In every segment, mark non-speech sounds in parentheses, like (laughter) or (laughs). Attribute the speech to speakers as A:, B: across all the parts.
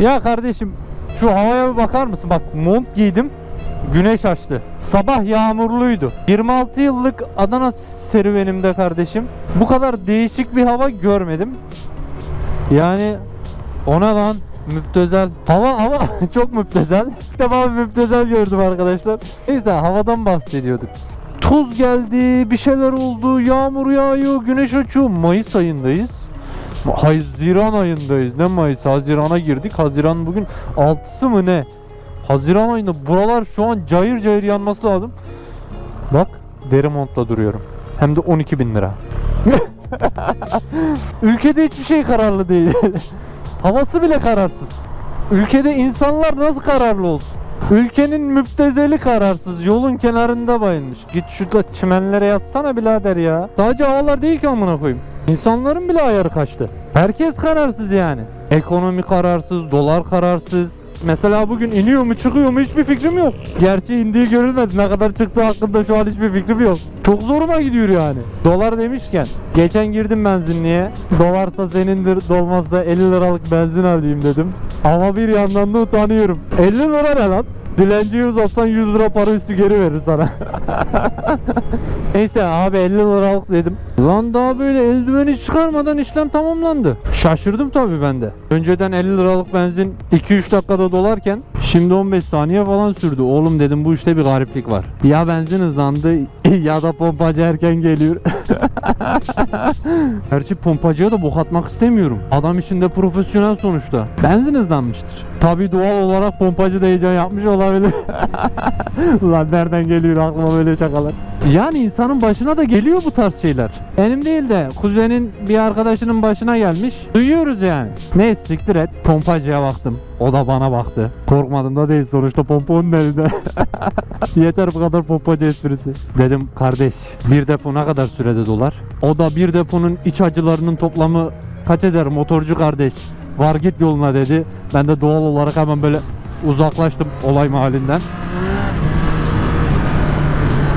A: Ya kardeşim şu havaya bir bakar mısın? Bak mont giydim. Güneş açtı. Sabah yağmurluydu. 26 yıllık Adana serüvenimde kardeşim bu kadar değişik bir hava görmedim. Yani ona lan müptezel. Hava hava (laughs) çok müptezel. İlk defa müptezel gördüm arkadaşlar. Neyse havadan bahsediyorduk. Toz geldi, bir şeyler oldu, yağmur yağıyor, güneş açıyor. Mayıs ayındayız. Haziran ayındayız. Ne Mayıs? Hazirana girdik. Haziran bugün 6'sı mı ne? Haziran ayında buralar şu an cayır cayır yanması lazım. Bak deri montla duruyorum. Hem de 12 bin lira. (laughs) Ülkede hiçbir şey kararlı değil. (laughs) Havası bile kararsız. Ülkede insanlar nasıl kararlı olsun? Ülkenin müptezeli kararsız. Yolun kenarında bayılmış. Git şurada çimenlere yatsana birader ya. Sadece havalar değil ki amına koyayım. İnsanların bile ayarı kaçtı. Herkes kararsız yani. Ekonomi kararsız, dolar kararsız. Mesela bugün iniyor mu çıkıyor mu hiçbir fikrim yok. Gerçi indiği görülmedi. Ne kadar çıktığı hakkında şu an hiçbir fikrim yok. Çok zoruma gidiyor yani. Dolar demişken geçen girdim benzinliğe. Dolarsa senindir, dolmazsa 50 liralık benzin alayım dedim. Ama bir yandan da utanıyorum. 50 lira ne lan? Dilenciye uzatsan 100 lira para üstü geri verir sana. (laughs) Neyse abi 50 liralık dedim. Lan daha böyle eldiveni çıkarmadan işlem tamamlandı. Şaşırdım tabii ben de. Önceden 50 liralık benzin 2-3 dakikada dolarken şimdi 15 saniye falan sürdü. Oğlum dedim bu işte bir gariplik var. Ya benzin hızlandı (clears throat) ya da pompacı erken geliyor. (laughs) Gerçi pompacıya da bok atmak istemiyorum. Adam içinde profesyonel sonuçta. Benzin hızlanmıştır. Tabi doğal olarak pompacı da heyecan yapmış olabilir. (laughs) Ulan nereden geliyor aklıma böyle şakalar. Yani insanın başına da geliyor bu tarz şeyler. Benim değil de kuzenin bir arkadaşının başına gelmiş. Duyuyoruz yani. Ne siktir et. Pompacıya baktım. O da bana baktı. Korkmadım da değil sonuçta pompa onun elinde. (laughs) Yeter bu kadar pompacı esprisi. Dedim kardeş bir depo ne kadar sürede dolar? O da bir deponun iç acılarının toplamı kaç eder motorcu kardeş? Var git yoluna dedi. Ben de doğal olarak hemen böyle uzaklaştım olay mahallinden.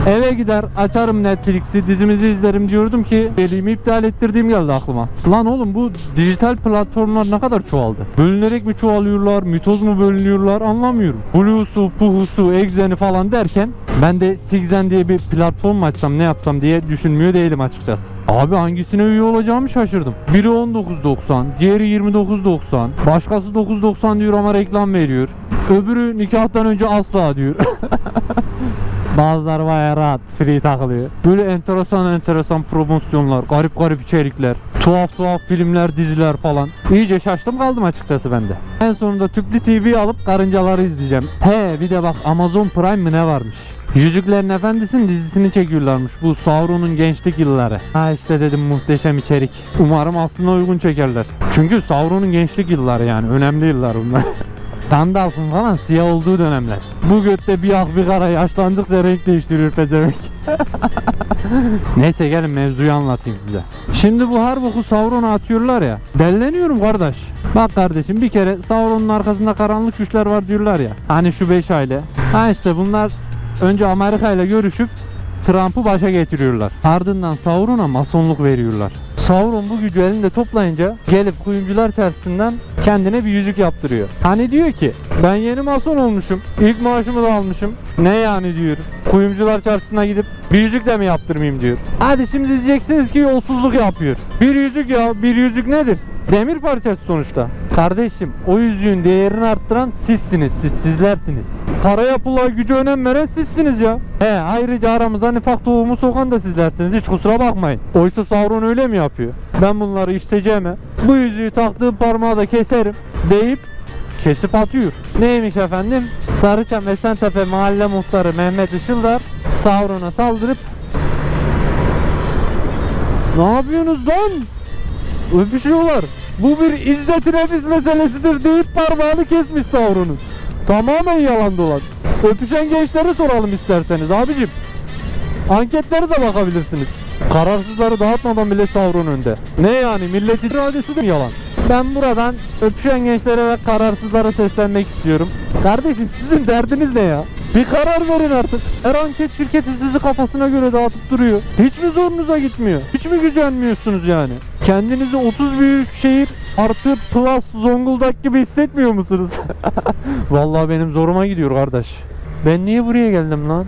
A: Eve gider açarım Netflix'i dizimizi izlerim diyordum ki elimi iptal ettirdiğim geldi aklıma. Lan oğlum bu dijital platformlar ne kadar çoğaldı? Bölünerek mi çoğalıyorlar, mitoz mu bölünüyorlar anlamıyorum. Blue'su, Puhu'su, Exen'i falan derken ben de Sigzen diye bir platform mu açsam ne yapsam diye düşünmüyor değilim açıkçası. Abi hangisine üye olacağımı şaşırdım. Biri 19.90, diğeri 29.90, başkası 9.90 diyor ama reklam veriyor. Öbürü nikahtan önce asla diyor. (laughs) Bazıları bayağı rahat free takılıyor. Böyle enteresan enteresan promosyonlar, garip garip içerikler, tuhaf tuhaf filmler, diziler falan. İyice şaştım kaldım açıkçası ben de. En sonunda tüplü TV alıp karıncaları izleyeceğim. He bir de bak Amazon Prime mi ne varmış? Yüzüklerin Efendisi'nin dizisini çekiyorlarmış. Bu Sauron'un gençlik yılları. Ha işte dedim muhteşem içerik. Umarım aslında uygun çekerler. Çünkü Sauron'un gençlik yılları yani. Önemli yıllar bunlar. (laughs) Gandalf'ın falan siyah olduğu dönemler. Bu götte bir ak bir kara yaşlandıkça renk değiştiriyor pezevenk. (laughs) Neyse gelin mevzuyu anlatayım size. Şimdi bu her boku Sauron'a atıyorlar ya. Delleniyorum kardeş. Bak kardeşim bir kere Sauron'un arkasında karanlık güçler var diyorlar ya. Hani şu beş aile. Ha işte bunlar önce Amerika ile görüşüp Trump'ı başa getiriyorlar. Ardından Sauron'a masonluk veriyorlar. Sauron bu gücü elinde toplayınca gelip kuyumcular çarşısından kendine bir yüzük yaptırıyor. Hani diyor ki ben yeni mason olmuşum. İlk maaşımı da almışım. Ne yani diyor. Kuyumcular çarşısına gidip bir yüzük de mi yaptırmayayım diyor. Hadi şimdi diyeceksiniz ki yolsuzluk yapıyor. Bir yüzük ya bir yüzük nedir? Demir parçası sonuçta. Kardeşim o yüzüğün değerini arttıran sizsiniz, siz sizlersiniz. Paraya pula gücü önem veren sizsiniz ya. He ayrıca aramıza nifak tohumu sokan da sizlersiniz hiç kusura bakmayın. Oysa Sauron öyle mi yapıyor? Ben bunları işleyeceğime bu yüzüğü taktığım parmağı da keserim deyip kesip atıyor. Neymiş efendim? Sarıçam Esentepe Mahalle Muhtarı Mehmet Işıldar Sauron'a saldırıp Ne yapıyorsunuz lan? Öpüşüyorlar. Bu bir izzet nefis meselesidir deyip parmağını kesmiş Sauron'un. Tamamen yalan dolan. Öpüşen gençlere soralım isterseniz abicim. Anketlere de bakabilirsiniz. Kararsızları dağıtmadan bile Sauron önde. Ne yani milletin iradesi de mi yalan? Ben buradan öpüşen gençlere ve kararsızlara seslenmek istiyorum. Kardeşim sizin derdiniz ne ya? Bir karar verin artık. Her anket şirketi sizi kafasına göre dağıtıp duruyor. Hiç mi zorunuza gitmiyor? Hiç mi gücenmiyorsunuz yani? Kendinizi 30 büyük şehir artı plus Zonguldak gibi hissetmiyor musunuz? (laughs) Vallahi benim zoruma gidiyor kardeş. Ben niye buraya geldim lan?